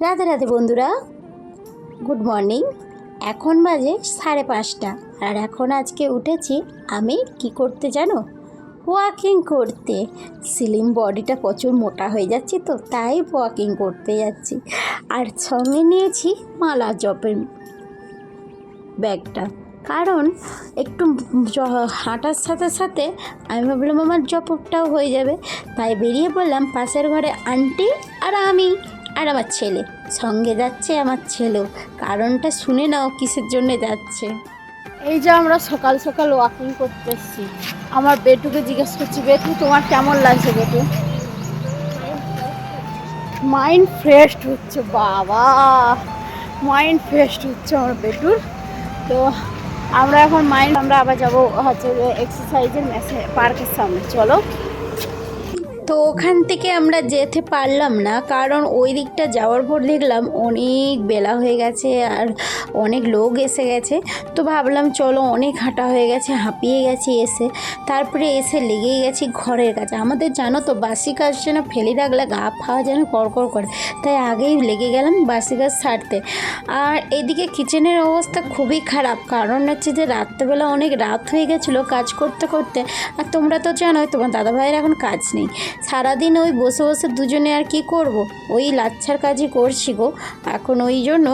রাধে রাধে বন্ধুরা। Good morning এখন বাজে সাড়ে পাঁচটা। আর এখন আজকে উঠেছি আমি, কি করতে জানো? ওয়াকিং করতে। স্লিম বডিটা প্রচুর মোটা হয়ে যাচ্ছে তো, তাই ওয়াকিং করতে যাচ্ছি। আর সঙ্গে নিয়েছি মালা জপের ব্যাগটা। কারণ একটু হাঁটার সাথে সাথে আমি ভাবলাম আমার জপটাও হয়ে যাবে। তাই বেরিয়ে পড়লাম পাশের ঘরে আন্টি আর আমি। আর আমার ছেলে। সঙ্গে যাচ্ছে আমার ছেলেও। কারণটা শুনে নাও কিসের জন্য যাচ্ছে। এই যে আমরা সকাল সকাল ওয়াকিং করতে এসেছি আমার বেটুকে জিজ্ঞেস করছি, বেটু, তোমার কেমন লাগছে বেটু? মাইন্ড ফ্রেশ হচ্ছে, বাবা। মাইন্ড ফ্রেশ হচ্ছে আমার বেটুর। তো আমরা এখন মাইন্ড আমরা আবার যাব হচ্ছে এক্সারসাইজের মেসে পার্কের সামনে। চলো। তো ওখান থেকে আমরা যেতে পারলাম না, কারণ ওই দিকটা যাওয়ার পর দেখলাম অনেক বেলা হয়ে গেছে আর অনেক লোক এসে গেছে। তো ভাবলাম চলো অনেক হাঁটা হয়ে গেছে, হাঁপিয়ে গেছি এসে। তারপরে এসে লেগেই গেছি ঘরের কাছে। আমাদের জানো তো বাসি কাজ যেন ফেলে রাখলে গা ফাওয়া যেন কড়কড় করে, তাই আগেই লেগে গেলাম বাসি কাজ ছাড়তে। আর এদিকে কিচেনের অবস্থা খুবই খারাপ, কারণ হচ্ছে যে রাত্রেবেলা অনেক রাত হয়ে গেছিল কাজ করতে করতে। আর তোমরা তো জানোই, তোমার দাদাভাইয়ের এখন কাজ নেই। সারাদিন ওই বসে বসে দুজনে আর কি করব? ওই লাচ্ছার কাজই করছি গো। এখন ওই জন্য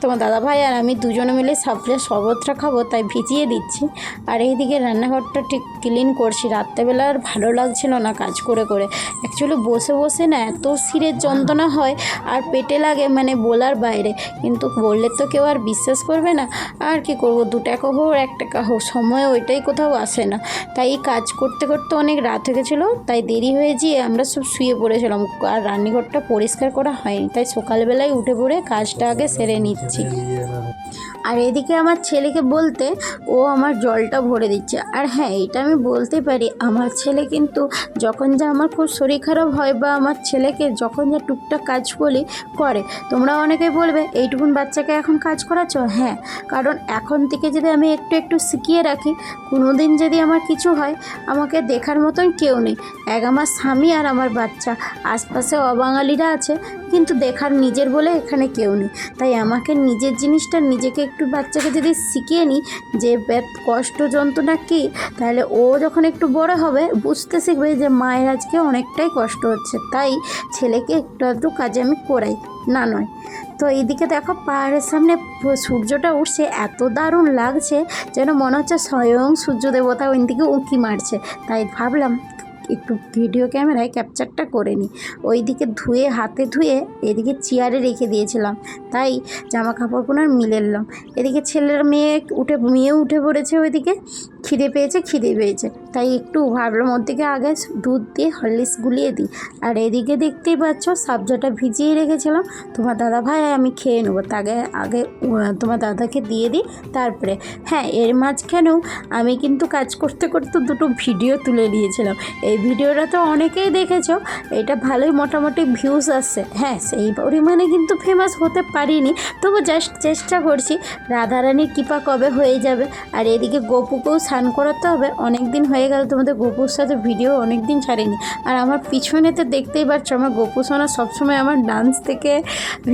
তোমার দাদাভাই আর আমি দুজনে মিলে সাবলে শরবতটা খাব, তাই ভিজিয়ে দিচ্ছি। আর এইদিকে রান্নাঘরটা ঠিক ক্লিন করছি। রাত্রেবেলা আর ভালো লাগছিল না কাজ করে করে। অ্যাকচুয়ালি বসে বসে না এত শিরের যন্ত্রণা হয় আর পেটে লাগে মানে বলার বাইরে। কিন্তু বললে তো কেউ আর বিশ্বাস করবে না। আর কি করব? দু টাকা হোক, এক টাকা হোক, সময় ওইটাই কোথাও আসে না। তাই এই কাজ করতে করতে অনেক রাত হয়ে গেছিল, তাই দেরি হয়ে গিয়ে আমরা সব শুয়ে পড়েছিলাম। আর রান্নাঘরটা পরিষ্কার করা হয়নি, তাই সকালবেলায় উঠে পড়ে কাজটা আগে সেরে নিচ্ছি। আর এদিকে আমার ছেলেকে বলতে ও আমার জলটা ভরে দিচ্ছে। আর হ্যাঁ এটা আমি বলতে পারি, আমার ছেলে কিন্তু যখন যা আমার খুব শরীর খারাপ হয় বা আমার ছেলেকে যখন যা টুকটাক কাজ বলি, করে। তোমরা অনেকে বলবে, এইটুকুন বাচ্চাকে এখন কাজ করাচ্ছ? হ্যাঁ কারণ এখন থেকে যদি আমি একটু একটু শিখিয়ে রাখি কোনো দিন যদি আমার কিছু হয়, আমাকে দেখার মতন কেউ নেই। এক আমার স্বামী আর আমার বাচ্চা। আশপাশে অবাঙালিরা আছে কিন্তু দেখার নিজের বলে এখানে কেউ নেই। তাই আমাকে নিজের জিনিসটা নিজেকে একটু বাচ্চাকে যদি শিখিয়ে নিই যে কষ্ট, যন্ত্রণা কী? তাহলে ও যখন একটু বড় হবে, বুঝতে শিখবে যে, মায়ের আজকে অনেকটাই কষ্ট হচ্ছে। তাই ছেলেকে একটু আধটু কাজে আমি করাই, না নয়। তো এইদিকে দেখো, পাহাড়ের সামনে সূর্যটা উঠছে, এত দারুণ লাগছে যেন মনে হচ্ছে স্বয়ং সূর্য দেবতা ওই দিকে উঁকি মারছে। তাই ভাবলাম একটু ভিডিও ক্যামেরায় ক্যাপচারটা করে নিই। ওইদিকে ধুয়ে, হাতে ধুয়ে এদিকে চেয়ারে রেখে দিয়েছিলাম। তাই জামা কাপড়গুলো আর মিলে এলাম এদিকে ছেলের মেয়ে উঠে, মেয়েও উঠে পড়েছে ওইদিকে। খিদে পেয়েছে খিদে পেয়েছে। তাই একটু ভাবলাম ওর দিকে আগে দুধ দিয়ে হরলিক্স গুলিয়ে দিই। আর এদিকে দেখতেই পাচ্ছ সাবজাটা ভিজিয়ে রেখেছিলাম। তোমার দাদা ভাই, আমি খেয়ে নেব। তাকে আগে তোমার দাদাকে দিয়ে দিই, তারপরে। হ্যাঁ এর মাঝখানেও আমি কিন্তু কাজ করতে করতে দুটো ভিডিও তুলে নিয়েছিলাম। এই ভিডিওটা তো অনেকেই দেখেছ। এটা ভালোই মোটামুটি ভিউজ আসছে। হ্যাঁ সেই পরিমাণে কিন্তু ফেমাস হতে পারিনি। তবু জাস্ট চেষ্টা করছি। রাধারানীর কৃপা কবে হয়ে যাবে? আর এদিকে গোপুকেও স্নান করাতে হবে। অনেক দিন হয়ে গেল তোমাদের গোপুর সাথে ভিডিও অনেক দিন ছাড়িনি। আর আমার পিছনেতে দেখতেই পাচ্ছ, আমার গোপু সোনা সবসময় আমার ডান্স থেকে,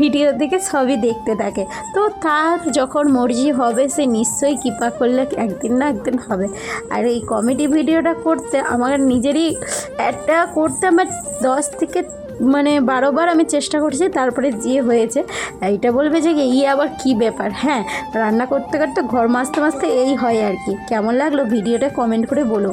ভিডিও থেকে সবই দেখতে থাকে। তো তার যখন মর্জি হবে, সে নিশ্চয়ই কৃপা করলে একদিন না একদিন হবে। আর এই কমেডি ভিডিওটা করতে আমার নিজেরই একটা করতে আমার দশ থেকে মানে বারোবার আমি চেষ্টা করছি, তারপরে যে হয়েছে, এইটা বলবে যে এই আবার কি ব্যাপার? হ্যাঁ রান্না করতে করতে ঘর মাজতে মাজতে এই হয় আর কি। কেমন লাগল? ভিডিওটা কমেন্ট করে বলো।